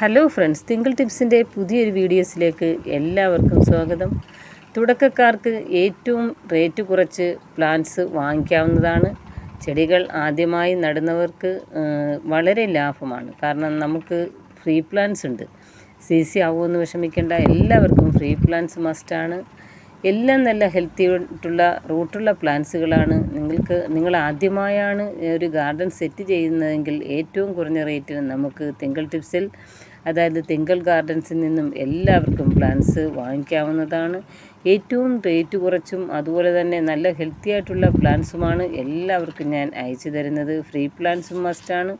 Hello friends twinkle ടിപ്സിന്റെ പുതിയൊരു വീഡിയോസിലേക്ക് എല്ലാവർക്കും സ്വാഗതം. തുടക്കക്കാർക്ക് ഏറ്റവും റേറ്റ് കുറച്ച് പ്ലാന്റ്സ് വാങ്ങിക്കാവുന്നതാണ്. ചെടികൾ ആദ്യമായി നടുന്നവർക്ക് വളരെ ലാഭമാണ്. കാരണം നമുക്ക് ഫ്രീ പ്ലാന്റ്സ് ഉണ്ട്. സി സി ആവുമെന്ന് വിഷമിക്കേണ്ട. എല്ലാവർക്കും ഫ്രീ പ്ലാന്റ്സ് മസ്റ്റാണ് എല്ലാം നല്ല ഹെൽത്തി ആയിട്ടുള്ള റൂട്ടുള്ള പ്ലാന്റ്സുകളാണ്. നിങ്ങൾക്ക് നിങ്ങൾ ആദ്യമായാണ് ഒരു ഗാർഡൻ സെറ്റ് ചെയ്യുന്നതെങ്കിൽ ഏറ്റവും കുറഞ്ഞ റേറ്റിന് നമുക്ക് തിങ്കൾ ടിപ്സിൽ അതായത് തിങ്കൾ ഗാർഡൻസിൽ നിന്നും എല്ലാവർക്കും പ്ലാന്റ്സ് വാങ്ങിക്കാവുന്നതാണ്. ഏറ്റവും റേറ്റ് കുറച്ചും അതുപോലെ തന്നെ നല്ല ഹെൽത്തി ആയിട്ടുള്ള പ്ലാന്റ്സുമാണ് എല്ലാവർക്കും ഞാൻ അയച്ചു തരുന്നത്. ഫ്രീ പ്ലാന്റ്സും മസ്റ്റാണ്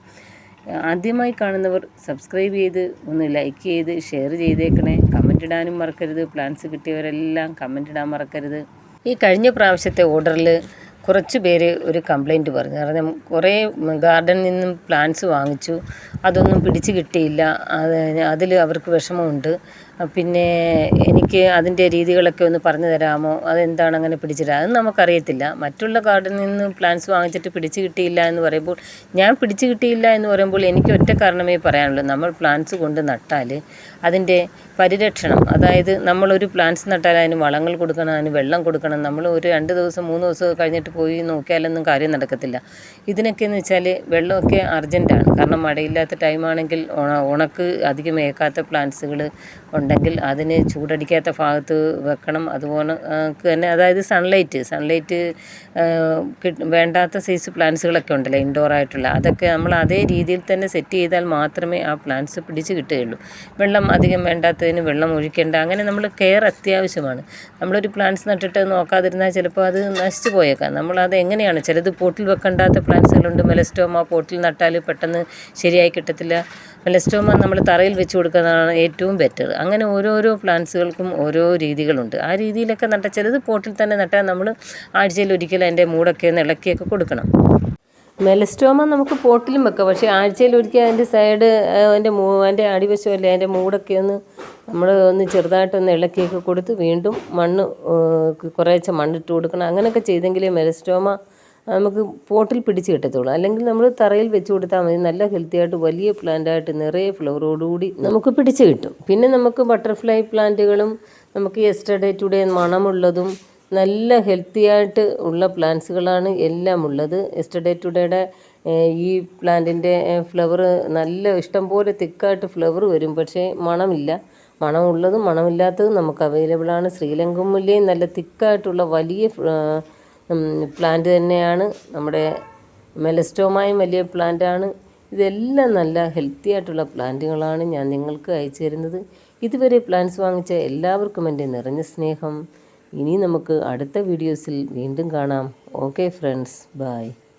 ആദ്യമായി കാണുന്നവർ സബ്സ്ക്രൈബ് ചെയ്ത് ഒന്ന് ലൈക്ക് ചെയ്ത് ഷെയർ ചെയ്തേക്കണേ. കമന്റ് ഇടാനും മറക്കരുത്. പ്ലാൻസ് കിട്ടിയവരെല്ലാം കമന്റ് ഇടാൻ മറക്കരുത്. ഈ കഴിഞ്ഞ പ്രാവശ്യത്തെ ഓർഡറിൽ കുറച്ച് പേര് ഒരു കംപ്ലൈന്റ് പറഞ്ഞു. കാരണം കുറേ ഗാർഡനിൽ നിന്നും പ്ലാന്റ്സ് വാങ്ങിച്ചു. അതൊന്നും പിടിച്ച് കിട്ടിയില്ല. അത് അതിൽ അവർക്ക് വിഷമമുണ്ട്. പിന്നെ എനിക്ക് അതിന്റെ രീതികളൊക്കെ ഒന്ന് പറഞ്ഞു തരാമോ? അതെന്താണ് അങ്ങനെ പിടിച്ചിട്ട് അത് നമുക്കറിയത്തില്ല. മറ്റുള്ള കാർഡിൽ നിന്ന് പ്ലാന്റ്സ് വാങ്ങിച്ചിട്ട് പിടിച്ച് കിട്ടിയില്ല എന്ന് പറയുമ്പോൾ ഞാൻ പിടിച്ച് കിട്ടിയില്ല എന്ന് പറയുമ്പോൾ എനിക്ക് ഒറ്റ കാരണമേ പറയാനുള്ളൂ. നമ്മൾ പ്ലാന്റ്സ് കൊണ്ട് നട്ടാൽ അതിന്റെ പരിരക്ഷണം അതായത് നമ്മളൊരു പ്ലാന്റ്സ് നട്ടാൽ അതിന് വളങ്ങൾ കൊടുക്കണം അതിന് വെള്ളം കൊടുക്കണം നമ്മൾ ഒരു രണ്ട് ദിവസം മൂന്ന് ദിവസം കഴിഞ്ഞിട്ട് പോയി നോക്കിയാലൊന്നും കാര്യം നടക്കത്തില്ല. ഇതിനൊക്കെ എന്ന് വെച്ചാൽ വെള്ളമൊക്കെ അർജന്റാണ്. കാരണം മഴയില്ലാത്ത ടൈമാണെങ്കിൽ ഉണക്ക് അധികം ഏക്കാത്ത പ്ലാന്റ്സുകൾ ഉണ്ടെങ്കിൽ അതിന് ചൂടടിക്കാത്ത ഭാഗത്ത് വെക്കണം. അതുപോലെ തന്നെ അതായത് സൺലൈറ്റ് സൺലൈറ്റ് വേണ്ടാത്ത സൈസ് പ്ലാന്റ്സുകളൊക്കെ ഉണ്ടല്ലോ ഇൻഡോർ ആയിട്ടുള്ള. അതൊക്കെ നമ്മൾ അതേ രീതിയിൽ തന്നെ സെറ്റ് ചെയ്താൽ മാത്രമേ ആ പ്ലാന്റ്സ് പിടിച്ച് കിട്ടുകയുള്ളൂ. വെള്ളം അധികം വേണ്ടാത്തതിന് വെള്ളം ഒഴിക്കേണ്ട. അങ്ങനെ നമ്മൾ കെയർ അത്യാവശ്യമാണ്. നമ്മളൊരു പ്ലാന്റ്സ് നട്ടിട്ട് നോക്കാതിരുന്നാൽ ചിലപ്പോൾ അത് നശിച്ചു പോയേക്കാം. നമ്മളത് എങ്ങനെയാണ്? ചിലത് പോട്ടിൽ വെക്കേണ്ടാത്ത പ്ലാന്റ്സുകളുണ്ട് മെലസ്റ്റോമ പോട്ടിൽ നട്ടാൽ പെട്ടെന്ന് ശരിയായി കിട്ടത്തില്ല. മെലസ്റ്റോമ നമ്മൾ തറയിൽ വെച്ച് കൊടുക്കുന്നതാണ് ഏറ്റവും ബെറ്റർ അങ്ങനെ ഓരോരോ പ്ലാന്റ്സുകൾക്കും ഓരോ രീതികളുണ്ട്. ആ രീതിയിലൊക്കെ നട്ട ചിലത് പോട്ടിൽ തന്നെ നട്ടാൽ നമ്മൾ ആഴ്ചയിൽ ഒരിക്കലും അതിന്റെ മൂടൊക്കെ ഒന്ന് ഇളക്കിയൊക്കെ കൊടുക്കണം. മെലസ്റ്റോമ നമുക്ക് പോട്ടിലും വെക്കാം. പക്ഷേ ആഴ്ചയിൽ ഒരിക്കൽ അതിന്റെ സൈഡ് അതിന്റെ മൂ അതിന്റെ അടിവശമല്ലേ അതിന്റെ മൂടൊക്കെ ഒന്ന് നമ്മൾ ഒന്ന് ചെറുതായിട്ടൊന്ന് ഇളക്കിയൊക്കെ കൊടുത്ത് വീണ്ടും മണ്ണ് കുറേശ്ശെ മണ്ണിട്ട് കൊടുക്കണം. അങ്ങനെയൊക്കെ ചെയ്തെങ്കിലേ മെലസ്റ്റോമ നമുക്ക് പോട്ടിൽ പിടിച്ച് കിട്ടത്തുള്ളൂ. അല്ലെങ്കിൽ നമ്മൾ തറയിൽ വെച്ച് കൊടുത്താൽ മതി. നല്ല ഹെൽത്തി ആയിട്ട് വലിയ പ്ലാന്റായിട്ട് നിറയെ ഫ്ലവറോടുകൂടി നമുക്ക് പിടിച്ച് കിട്ടും. പിന്നെ നമുക്ക് ബട്ടർഫ്ലൈ പ്ലാന്റുകളും നമുക്ക് യെസ്റ്റർഡേ ടുഡേ മണമുള്ളതും നല്ല ഹെൽത്തി ആയിട്ട് ഉള്ള പ്ലാന്റ്സുകളാണ് എല്ലാം ഉള്ളത്. യെസ്റ്റർഡേ ടുഡേയുടെ ഈ പ്ലാന്റിന്റെ ഫ്ലവർ നല്ല ഇഷ്ടം പോലെ തിക്കായിട്ട് ഫ്ലവർ വരും. പക്ഷേ മണമില്ല. മണമുള്ളതും മണമില്ലാത്തതും നമുക്ക് അവൈലബിളാണ് ആണ്. ശ്രീലങ്കൻ മുല്ലയും നല്ല തിക്കായിട്ടുള്ള വലിയ പ്ലാന്റ് തന്നെയാണ്. നമ്മുടെ മെലസ്റ്റോമായും വലിയ പ്ലാന്റാണ് ഇതെല്ലാം നല്ല ഹെൽത്തി ആയിട്ടുള്ള പ്ലാന്റുകളാണ് ഞാൻ നിങ്ങൾക്ക് അയച്ചു തരുന്നത്. ഇതുവരെ പ്ലാന്റ്സ് വാങ്ങിച്ച എല്ലാവർക്കും എന്റെ നിറഞ്ഞ സ്നേഹം. ഇനി നമുക്ക് അടുത്ത വീഡിയോസിൽ വീണ്ടും കാണാം. Okay friends bye